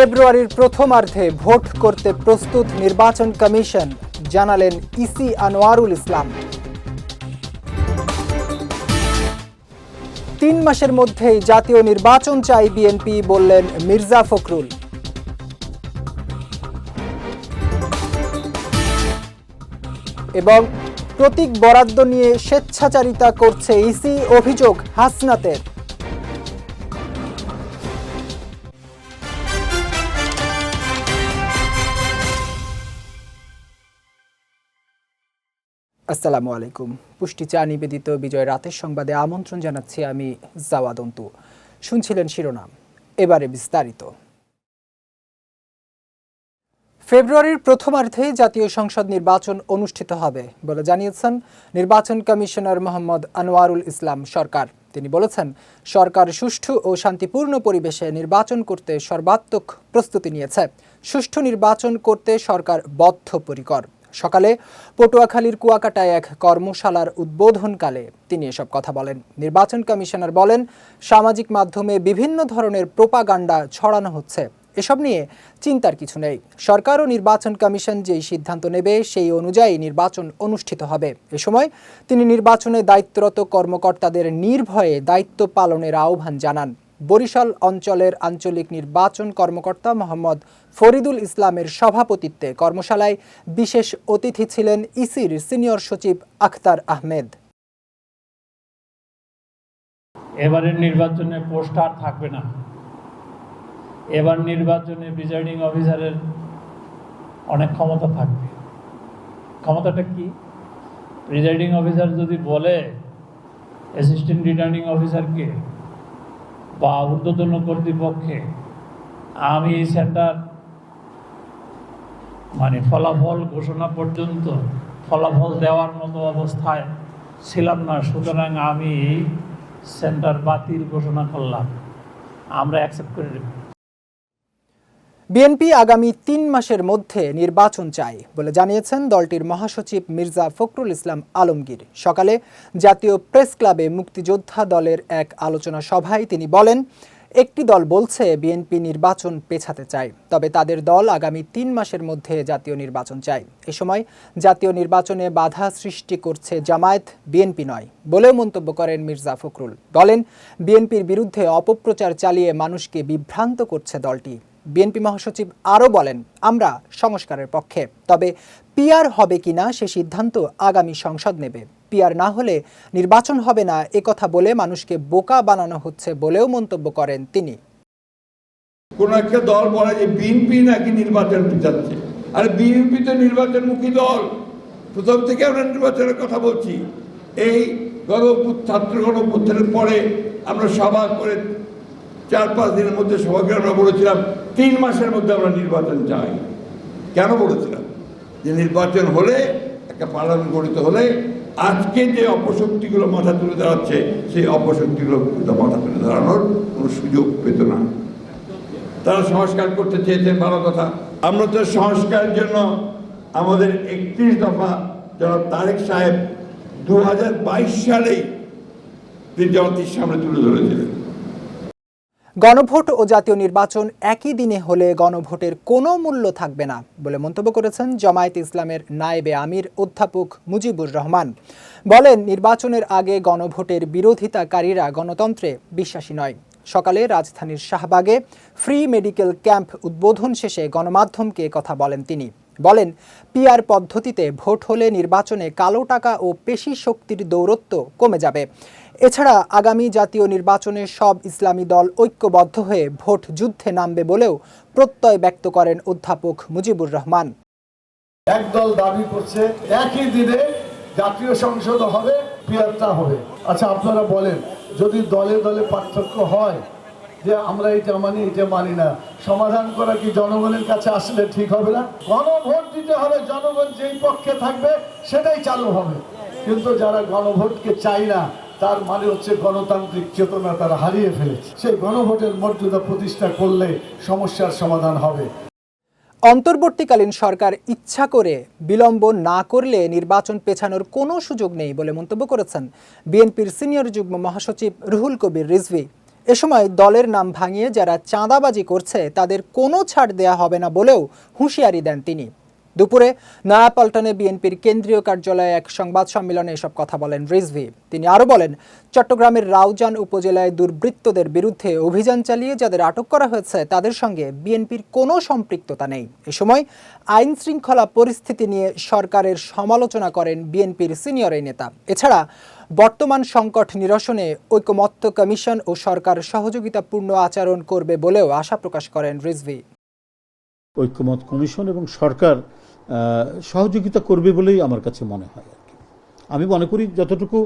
ফেব্রুয়ারির প্রথমার্ধে ভোট করতে প্রস্তুত নির্বাচন কমিশন, জানালেন ইসি আনোয়ারুল ইসলাম। তিন মাসের মধ্যেই জাতীয় নির্বাচন চাই বিএনপি, বললেন মির্জা ফখরুল। এবং প্রতীক বরাদ্দ নিয়ে স্বেচ্ছাচারিতা করছে ইসি, অভিযোগ হাসনাতের। আসসালামু আলাইকুম। পুষ্টি চা নিবেদিত বিজয় রাতের সংবাদে আমন্ত্রণ জানাচ্ছি আমি জাওয়াদন্তু। শুনছিলেন শিরোনাম। এবারে বিস্তারিত। ফেব্রুয়ারির প্রথমার্ধে জাতীয় সংসদ নির্বাচন অনুষ্ঠিত হবে বলে জানিয়েছেন নির্বাচন কমিশনার মোহাম্মদ আনোয়ারুল ইসলাম সরকার। তিনি বলেছেন, সরকার সুষ্ঠু ও শান্তিপূর্ণ পরিবেশে নির্বাচন করতে সর্বাত্মক প্রস্তুতি নিয়েছে। সুষ্ঠু নির্বাচন করতে সরকার বদ্ধপরিকর। সকালে পটুয়াখালীর কুয়াকাটায় এক কর্মশালার উদ্বোধনকালে তিনি এসব কথা বলেন। নির্বাচন কমিশনার বলেন, সামাজিক মাধ্যমে বিভিন্ন ধরনের প্রোপাগান্ডা ছড়ানো হচ্ছে। এসব নিয়ে চিন্তার কিছু নেই। সরকার ও নির্বাচন কমিশন যেই সিদ্ধান্ত নেবে, সেই অনুযায়ী নির্বাচন অনুষ্ঠিত হবে। এ সময় তিনি নির্বাচনে দায়িত্বরত কর্মকর্তাদের নির্ভয়ে দায়িত্ব পালনের আহ্বান জানান। বরিশাল অঞ্চলের আঞ্চলিক নির্বাচন কর্মকর্তা মোহাম্মদ ফরিদুল ইসলামের সভাপতিত্বে কর্মশালায় বিশেষ অতিথি ছিলেন ইসির সিনিয়র সচিব আখতার আহমেদ। এবারের নির্বাচনে পোস্টার থাকবে না। এবার নির্বাচনে প্রিজাইডিং অফিসারের অনেক ক্ষমতা থাকবে। ক্ষমতাটা কি? প্রিজাইডিং অফিসার যদি বলে অ্যাসিস্ট্যান্ট রিটার্নিং অফিসারকে বা ঊর্ধ্বতন কর্তৃপক্ষে আমি এই সেন্টার মানে ফলাফল ঘোষণা পর্যন্ত ফলাফল দেওয়ার মতো অবস্থায় ছিলাম না। সুতরাং আমি সেন্টার বাতিল ঘোষণা করলাম। আমরা অ্যাকসেপ্ট করে বিএনপি আগামী তিন মাসের মধ্যে নির্বাচন চায় বলে জানিয়েছেন দলটির মহাসচিব মির্জা ফখরুল ইসলাম আলমগীর। সকালে জাতীয় প্রেস ক্লাবে মুক্তিযোদ্ধা দলের এক আলোচনা সভায় তিনি বলেন, একটি দল বলছে বিএনপি নির্বাচন পেছাতে চায়, তবে তাদের দল আগামী তিন মাসের মধ্যে জাতীয় নির্বাচন চায়। এ সময় জাতীয় নির্বাচনে বাধা সৃষ্টি করছে জামায়াত, বিএনপি নয়, বলেও মন্তব্য করেন মির্জা ফখরুল। বলেন, বিএনপির বিরুদ্ধে অপপ্রচার চালিয়ে মানুষকে বিভ্রান্ত করছে দলটি। বিএনপি মহাসচিব আরও বলেন, আমরা সংস্কারের পক্ষে, তবে পিআর হবে কিনা সে সিদ্ধান্ত আগামী সংসদ নেবে। পিআর না হলে নির্বাচন হবে না কথা বলে মানুষকে বোকা বানানো হচ্ছে বলেও মন্তব্য করেন তিনি। কোন একটা দল বলে যে বিএনপি নাকি নির্বাচন পিছাচ্ছে আর বিএনপি তো নির্বাচনমুখী দল। প্রথম থেকে আমরা নির্বাচনের কথা বলছি। এই গণ ছাত্র গণপুত্থনের পরে আমরা সভা করে চার পাঁচ দিনের মধ্যে সভাকে আমরা বলেছিলাম, তিন মাসের মধ্যে আমরা নির্বাচন চাই। কেন বলেছিলাম? যে নির্বাচন হলে, একটা পার্লামেন্ট গঠিত হলে, আজকে যে অপশক্তিগুলো মাথা তুলে দাঁড়াচ্ছে, সেই অপশক্তিগুলো মাথা তুলে দাঁড়ানোর কোনো সুযোগ পেত না। তারা সংস্কার করতে চেয়েছেন ভালো কথা। আমরা তো সংস্কারের জন্য আমাদের একত্রিশ দফা জনাব তারেক সাহেব দু হাজার বাইশ সালেই তিনি জনতির সামনে তুলে ধরেছিলেন। গণভোট ও জাতীয় নির্বাচন একই দিনে হলে গণভোটের কোনো মূল্য থাকবে না বলে মন্তব্য করেছেন জামায়াত ইসলামের নায়েবে আমির অধ্যাপক মুজিবুর রহমান। বলেন, নির্বাচনের আগে গণভোটের বিরোধিতাকারীরা গণতন্ত্রে বিশ্বাসী নয়। সকালে রাজধানীর শাহবাগে ফ্রি মেডিকেল ক্যাম্প উদ্বোধন শেষে গণমাধ্যমকে কথা বলেন তিনি। বলেন, পিআর পদ্ধতিতে ভোট হলে নির্বাচনে কালো টাকা ও পেশি শক্তির দৌরত্ব কমে যাবে। এছাড়া আগামী জাতীয় নির্বাচনে সব ইসলামী দল ঐক্যবদ্ধ হয়ে ভোট যুদ্ধে নামবে বলেও প্রত্যয় ব্যক্ত করেন অধ্যাপক মুজিবুর রহমান। একদল দাবি করছে, একই দিনে জাতীয় সংসদ হবে পিয়ারটা হবে। আচ্ছা আপনারা বলেন, যদি দলে দলে পার্থক্য হয় যে আমরা এটা মানি এটা মানি না। সমাধান করা কি জনগণের কাছে আসলে ঠিক হবে না? গণভোট দিতে হবে, জনগণ যেই পক্ষে থাকবে, সেটাই চালু হবে। কিন্তু যারা গণভোটকে চাই না, তার মানে হচ্ছে গণতান্ত্রিক চেতনা তারা হারিয়ে ফেলেছে। সেই গণভোটের মর্যাদা প্রতিষ্ঠা করলে সমস্যার সমাধান হবে। অন্তর্বর্তীকালীন সরকার ইচ্ছা করে বিলম্ব না করলে নির্বাচন পেছানোর কোনো সুযোগ নেই বলে মন্তব্য করেছেন বিএনপির সিনিয়র যুগ্ম মহাসচিব রুহুল কবির রিজভি। এ সময় দলের নাম ভাঙিয়ে যারা চাঁদাবাজি করছে, তাদের কোনো ছাড় দেয়া হবে না বলেও হুঁশিয়ারি দেন তিনি। দুপুরে নয়াপল্টনে বিএনপির কেন্দ্রীয় কার্যালয়ে এক সংবাদ সম্মেলনে এসব কথা বলেন রিজভি। তিনি আরও বলেন, চট্টগ্রামের রাউজান উপজেলায় দুর্বৃত্তদের বিরুদ্ধে অভিযান চালিয়ে যাদের আটক করা হয়েছে, তাদের সঙ্গে বিএনপির কোনো সম্পৃক্ততা নেই। এ সময় আইন শৃঙ্খলা পরিস্থিতি নিয়ে সরকারের সমালোচনা করেন বিএনপির সিনিয়র এই নেতা। এছাড়া বর্তমান সংকট নিরসনে ঐকমত্য কমিশন ও সরকার সহযোগিতাপূর্ণ আচরণ করবে বলেও আশা প্রকাশ করেন রিজভি। ঐক্যমত কমিশন এবং সরকার সহযোগিতা করবে বলেই আমার কাছে মনে হয় আর কি। আমি মনে করি যতটুকু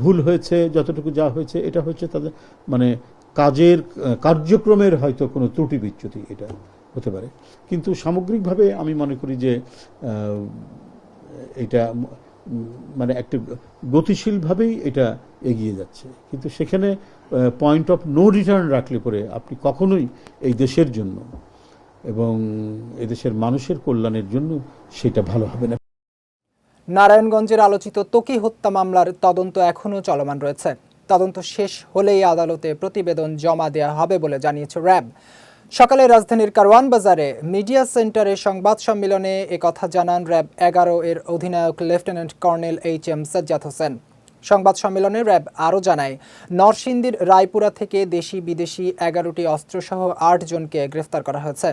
ভুল হয়েছে, যতটুকু যা হয়েছে, এটা হচ্ছে তাদের মানে কাজের কার্যক্রমের হয়তো কোনো ত্রুটি বিচ্যুতি এটা হতে পারে। কিন্তু সামগ্রিকভাবে আমি মনে করি যে এটা মানে একটা গতিশীলভাবেই এটা এগিয়ে যাচ্ছে। কিন্তু সেখানে পয়েন্ট অফ নো রিটার্ন রাখলে পরে আপনি কখনোই এই দেশের জন্য এবং এদেশের মানুষের কল্যাণের জন্য সেটা ভালো হবে না। নারায়ণগঞ্জের আলোচিত তকি হত্যা মামলার তদন্ত এখনও চলমান রয়েছে। তদন্ত শেষ হলেই আদালতে প্রতিবেদন জমা দেওয়া হবে বলে জানিয়েছে র্যাব। সকালে রাজধানীর কারওয়ান বাজারে মিডিয়া সেন্টারে সংবাদ সম্মেলনে একথা জানান র্যাব এগারো এর অধিনায়ক lieutenant colonel H M Sajjad Hossain. সংবাদ সম্মেলনে র্যাব আরও জানায়, নরসিংদীর রায়পুরা থেকে দেশি বিদেশি এগারোটি অস্ত্রসহ আট জনকে গ্রেফতার করা হয়েছে।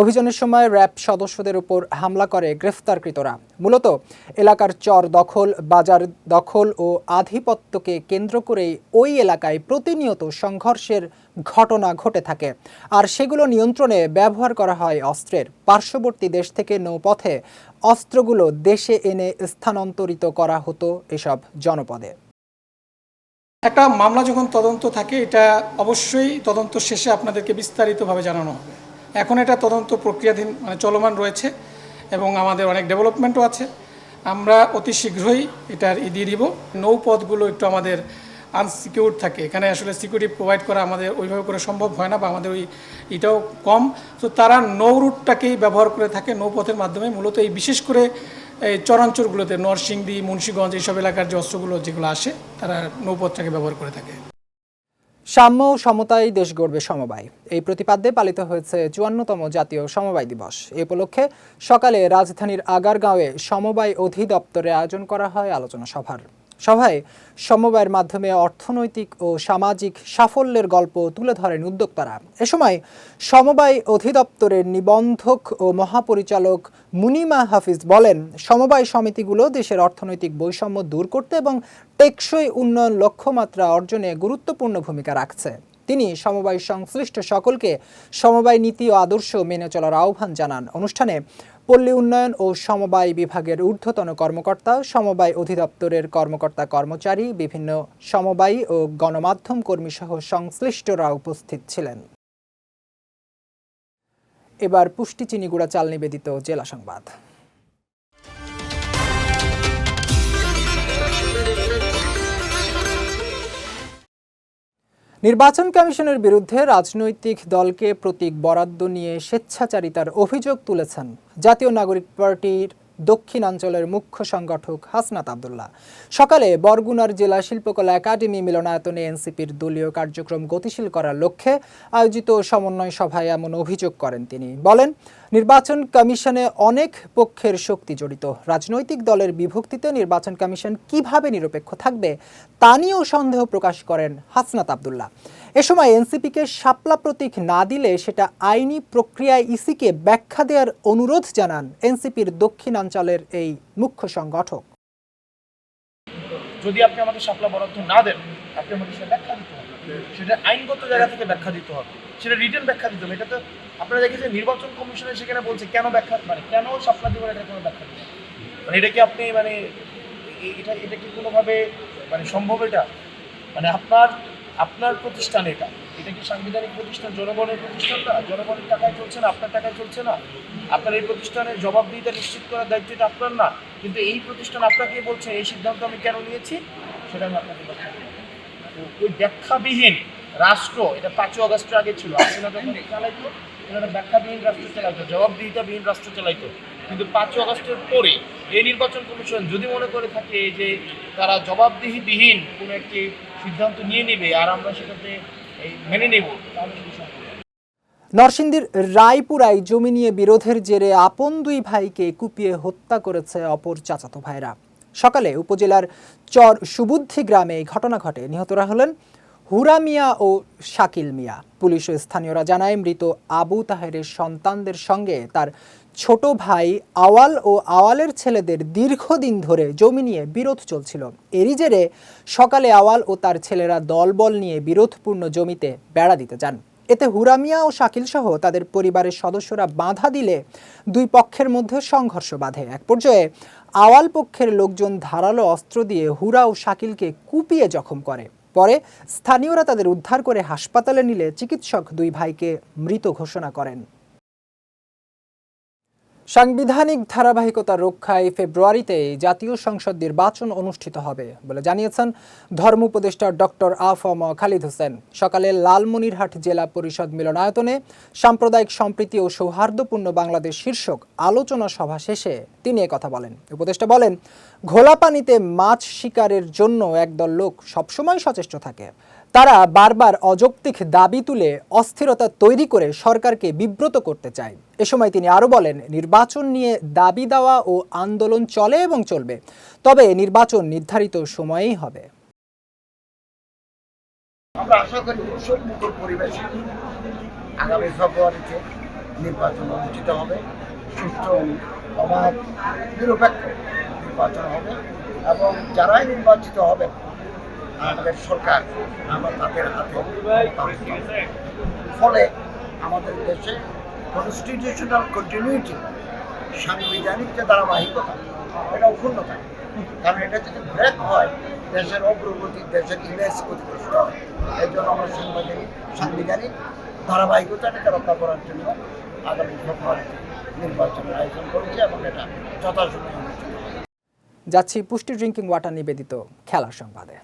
অভিযানের সময় র্যাব সদস্যদের উপর হামলা করে গ্রেফতারকৃতরা। মূলত এলাকার চর দখল, বাজার দখল ও আধিপত্যকে কেন্দ্র করেই ওই এলাকায় প্রতিনিয়ত সংঘর্ষের ঘটনা ঘটে থাকে। আর সেগুলো নিয়ন্ত্রণে ব্যবহার করা হয় অস্ত্রের। পার্শ্ববর্তী দেশ থেকে নৌপথে অস্ত্রগুলো দেশে এনে স্থানান্তরিত করা হতো এসব জনপদে। একটা মামলা যখন তদন্ত থাকে, এটা অবশ্যই তদন্ত শেষে আপনাদেরকে বিস্তারিতভাবে জানানো হবে। এখন এটা তদন্ত প্রক্রিয়াধীন মানে চলমান রয়েছে। এবং আমাদের অনেক ডেভেলপমেন্টও আছে। আমরা অতি শীঘ্রই এটার ই দিয়ে দিব। নৌপথগুলো একটু আমাদের আনসিকিউর থাকে। এখানে আসলে সিকিউরিটি প্রোভাইড করা আমাদের ওইভাবে করে সম্ভব হয় না বা আমাদের ওই এটাও কম। তো তারা নৌ রুটটাকেই ব্যবহার করে থাকে নৌপথের মাধ্যমে। মূলত এই বিশেষ করে এই চরাঞ্চলগুলোতে, নরসিংদী, মুন্সীগঞ্জ এইসব এলাকার যে অস্ত্রগুলো যেগুলো আসে, তারা নৌপথটাকে ব্যবহার করে থাকে। সাম্য ও সমতায় দেশ গড়বে সমবায়। এই প্রতিপাদ্যে পালিত হয়েছে চুয়ান্নতম জাতীয় সমবায় দিবস। এ উপলক্ষে সকালে রাজধানীর আগারগাঁওয়ে সমবায় অধিদপ্তরে আয়োজন করা হয় আলোচনা সভার। সভায় সমবায়ের মাধ্যমে অর্থনৈতিক ও সামাজিক সাফল্যের গল্প তুলে ধরেন উদ্যোক্তারা। এ সময় সমবায় অধিদপ্তরের নিবন্ধক ও মহাপরিচালক মুনিমা হাফিজ বলেন, সমবায় সমিতিগুলো দেশের অর্থনৈতিক বৈষম্য দূর করতে এবং টেকসই উন্নয়ন লক্ষ্যমাত্রা অর্জনে গুরুত্বপূর্ণ ভূমিকা রাখছে। তিনি সমবায় সংশ্লিষ্ট সকলকে সমবায় নীতি ও আদর্শ মেনে চলার আহ্বান জানান। অনুষ্ঠানে পল্লী উন্নয়ন ও সমবায় বিভাগের ঊর্ধ্বতন কর্মকর্তা, সমবায় অধিদপ্তরের কর্মকর্তা কর্মচারী, বিভিন্ন সমবায় ও গণমাধ্যম কর্মী সহ সংশ্লিষ্টরা উপস্থিত ছিলেন। এবার পুষ্টি চিনিগুড়া চাল নিবেদিত জেলা সংবাদ। নির্বাচন কমিশনের বিরুদ্ধে রাজনৈতিক দলকে প্রতীক বরাদ্দ নিয়ে স্বেচ্ছাচারিতার অভিযোগ তুলেছেন জাতীয় নাগরিক পার্টির দক্ষিণাঞ্চলের মুখ্য সংগঠক হাসনাত আবদুল্লাহ। সকালে বরগুনার জেলা শিল্পকলা একাডেমি মিলনায়তনে এনসিপির দলীয় কার্যক্রম গতিশীল করার লক্ষ্যে আয়োজিত সমন্বয় সভায় এমন অভিযোগ করেন তিনি। বলেন, নির্বাচন কমিশনে অনেক পক্ষের শক্তি জড়িত। রাজনৈতিক দলের বিভক্তিতে নির্বাচন কমিশন কীভাবে নিরপেক্ষ থাকবে তা নিয়েও সন্দেহ প্রকাশ করেন হাসনাত আবদুল্লাহ। এ সময় এনসিপিকে শাপলা প্রতীক না দিলে সেটা আইনি প্রক্রিয়ায় ইসিকে ব্যাখ্যা দেওয়ার অনুরোধ জানান এনসিপির দক্ষিণাঞ্চলের এই মুখ্য সংগঠক। যদি আপনি আমাকে শাপলা বরাদ্দ না দেন, আপনি আমাকে সেটা ব্যাখ্যা দিতে হবে। সেটা আইনগত জায়গা থেকে ব্যাখ্যা দিতে হবে। সেটা রিটার্ন ব্যাখ্যা দিতে হবে। এটা তো আপনারা দেখেছেন, নির্বাচন কমিশনে সেখানে বলছে, কেন ব্যাখ্যা মানে কেন শাপলা দেবেন, এটা কোনো ব্যাখ্যা দিতে মানে এটা কি আপনি মানে এটা এটা কি কোনোভাবে মানে সম্ভব এটা? মানে আপনার আপনার প্রতিষ্ঠান এটা। এটা কি সাংবিধানিক প্রতিষ্ঠান? জনগণের প্রতিষ্ঠানটা জনগণের টাকায় চলছে না? আপনার টাকায় চলছে না? আপনার এই প্রতিষ্ঠানের জবাবদিহিতা নিশ্চিত করার দায়িত্ব এটা আপনার না? কিন্তু এই প্রতিষ্ঠান আপনাকে বলছে, এই সিদ্ধান্ত আমি কেন নিয়েছি? সেটা আমি আপনাকে ব্যাখ্যা ওই ব্যাখ্যাবিহীন রাষ্ট্র, এটা পাঁচই অগস্টের আগে ছিল আসলে যখন? চালাইতো। এখানে ব্যাখ্যাবিহীন রাষ্ট্র চালাইতো, জবাবদিহিতাবিহীন রাষ্ট্র চালাইতো। কিন্তু পাঁচই অগস্টের পরে এই নির্বাচন কমিশন যদি মনে করে থাকে যে তারা জবাবদিহিবিহীন কোনো একটি সিদ্ধান্ত নিয়ে নেবে আর আমরা সেটাতে মেনে নেব। নরসিংদীর রায়পুরায় জমি নিয়ে বিরোধের জেরে আপন দুই ভাইকে কুপিয়ে হত্যা করেছে অপর চাচাতো ভাইরা। সকালে উপজেলার চর সুবুদ্ধি গ্রামে এই ঘটনা ঘটে। নিহতরা হলেন হুরা মিয়া ও শাকিল মিয়া। পুলিশ ও স্থানীয়রা জানায়, মৃত আবু তাহেরের সন্তানদের সঙ্গে তার ছোট ভাই আওয়াল ও আওয়ালের ছেলেদের দীর্ঘদিন ধরে জমি নিয়ে বিরোধ চলছিল। এরই জেরে সকালে আওয়াল ও তার ছেলেরা দলবল নিয়ে বিরোধপূর্ণ জমিতে বেড়া দিতে যান। এতে হুরামিয়া ও শাকিল সহ তাদের পরিবারের সদস্যরা বাধা দিলে দুই পক্ষের মধ্যে সংঘর্ষ বাধে। এক পর্যায়ে আওয়াল পক্ষের লোকজন ধারালো অস্ত্র দিয়ে হুরা ও শাকিলকে কুপিয়ে জখম করে। পরে স্থানীয়রা তাদের উদ্ধার করে হাসপাতালে নিলে চিকিৎসক দুই ভাইকে মৃত ঘোষণা করেন। সাংবিধানিক ধারাবাহিকতা রক্ষায় ফেব্রুয়ারিতে জাতীয় সংসদ নির্বাচন অনুষ্ঠিত হবে বলে জানিয়েছেন ধর্ম উপদেষ্টা ডক্টর আফম খালিদ হোসেন। সকালে লালমনিরহাট জেলা পরিষদ মিলনায়তনে সাম্প্রদায়িক সম্প্রীতি ও সৌহার্দ্যপূর্ণ বাংলাদেশ শীর্ষক আলোচনা সভা শেষে তিনি কথা বলেন। উপদেষ্টা বলেন ঘোলা পানিতে মাছ শিকারের জন্য একদল লোক সবসময় সচেষ্ট থাকে। তারা বারবার অযৌক্তিক দাবি তুলে অস্থিরতা তৈরি করে সরকারকে বিব্রত করতে চায়। এ সময় তিনি আরও বলেন, নির্বাচন নিয়ে দাবি দেওয়া ও আন্দোলন চলে এবং চলবে, তবে নির্বাচন নির্ধারিত সময়েই হবে। আমরা আশা করি উৎসব মুখর পরিবেশে আগামী ফেব্রুয়ারিতে নির্বাচন অনুষ্ঠিত হবে। অবাধ, নিরপেক্ষ নির্বাচন হবে এবং যারাই নির্বাচিত হবে আমাদের সরকার আমরা তাদের হাতে। ফলে আমাদের দেশে কনস্টিটিউশনাল কন্টিনিউটি সাংবিধানিক যে ধারাবাহিকতা, এটা অক্ষুণ্ণ থাকে কারণ এটা যদি ব্রেক হয়, দেশের অগ্রগতি, দেশের ইমেজ ক্ষতিগ্রস্ত হয় এই জন্য আমরা সাংবিধানিক সাংবিধানিক ধারাবাহিকতাটাকে রক্ষা করার জন্য আগামী ফেব্রুয়ারিতে নির্বাচনের আয়োজন করেছি এবং এটা যথাসময়ে যাচ্ছি পুষ্টি ড্রিঙ্কিং ওয়াটার নিবেদিত খেলার সংবাদে।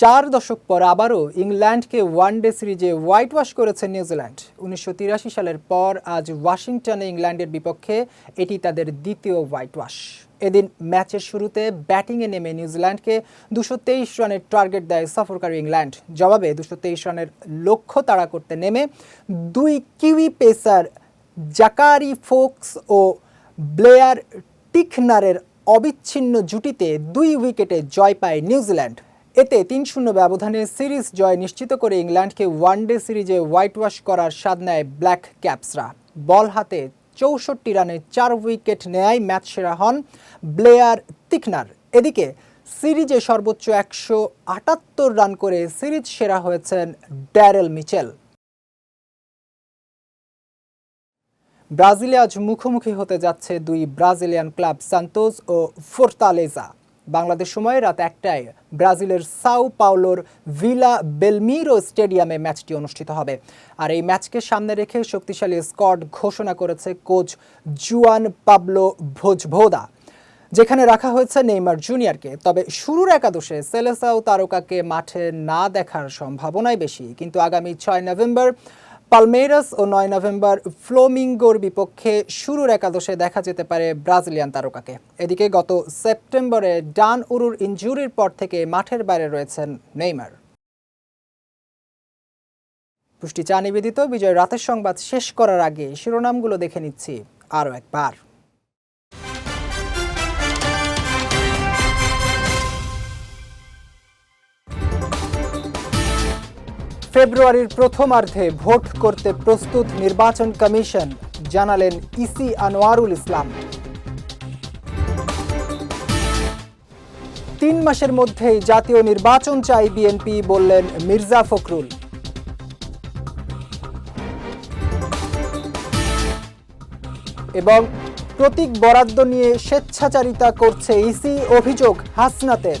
চার দশক পর আবারও ইংল্যান্ডকে ওয়ানডে সিরিজে হোয়াইট ওয়াশ করেছে নিউজিল্যান্ড। উনিশশো তিরাশি সালের পর আজ ওয়াশিংটনে ইংল্যান্ডের বিপক্ষে এটি তাদের দ্বিতীয় হোয়াইট ওয়াশ এদিন ম্যাচের শুরুতে ব্যাটিংয়ে নেমে নিউজিল্যান্ডকে দুশো তেইশ রানের টার্গেট দেয় সফরকারী ইংল্যান্ড। জবাবে দুশো তেইশ রানের লক্ষ্য তাড়া করতে নেমে দুই কিউই পেসার জাকারি ফোক্স ও ব্লেয়ার টিকনারের অবিচ্ছিন্ন জুটিতে দুই উইকেটে জয় পায় নিউজিল্যান্ড। এতে তিন শূন্য ব্যবধানে সিরিজ জয় নিশ্চিত করে ইংল্যান্ডকে ওয়ানডে সিরিজে হোয়াইট ওয়াশ করার স্বাদ নেয় ব্ল্যাক ক্যাপসরা। বল হাতে চৌষট্টি রানে চার উইকেট নেয় ম্যাচ সেরা হন ব্লেয়ার তিকনার এদিকে সিরিজে সর্বোচ্চ একশো আটাত্তর রান করে সিরিজ সেরা হয়েছেন ড্যারেল মিচেল। ব্রাজিলে আজ মুখোমুখি হতে যাচ্ছে দুই ব্রাজিলিয়ান ক্লাব সান্তোস ও ফোর্তালেজা। বাংলাদেশ সময় রাত একটায় ব্রাজিলের সাও পাওলোর ভিলা বেলমিরো স্টেডিয়ামে ম্যাচটি অনুষ্ঠিত হবে। আর এই ম্যাচকে সামনে রেখে শক্তিশালী স্কোয়াড ঘোষণা করেছে কোচ জুয়ান পাবলো ভোজভোদা, যেখানে রাখা হয়েছে নেইমার জুনিয়রকে। তবে শুরুর একাদশে সেলেসাও তারকাকে মাঠে না দেখার সম্ভাবনাই বেশি। কিন্তু আগামী ছয় নভেম্বর পালমেরাস ও নয় নভেম্বর ফ্লোমিঙ্গোর বিপক্ষে শুরুর একাদশে দেখা যেতে পারে ব্রাজিলিয়ান তারকাকে। এদিকে গত সেপ্টেম্বরে ডান উরুর ইঞ্জুরির পর থেকে মাঠের বাইরে রয়েছেন নেইমার। পুষ্টি চা নিবেদিত, বিজয় রাতের সংবাদ শেষ করার আগে শিরোনামগুলো দেখে নিচ্ছি আরও একবার। ফেব্রুয়ারির প্রথমার্ধে ভোট করতে প্রস্তুত নির্বাচন কমিশন, জানালেন ইসি আনোয়ারুল ইসলাম। তিন মাসের মধ্যেই জাতীয় নির্বাচন চাই বিএনপি, বললেন মির্জা ফখরুল। এবং প্রতীক বরাদ্দ নিয়ে স্বেচ্ছাচারিতা করছে ইসি, অভিযোগ হাসনাতের।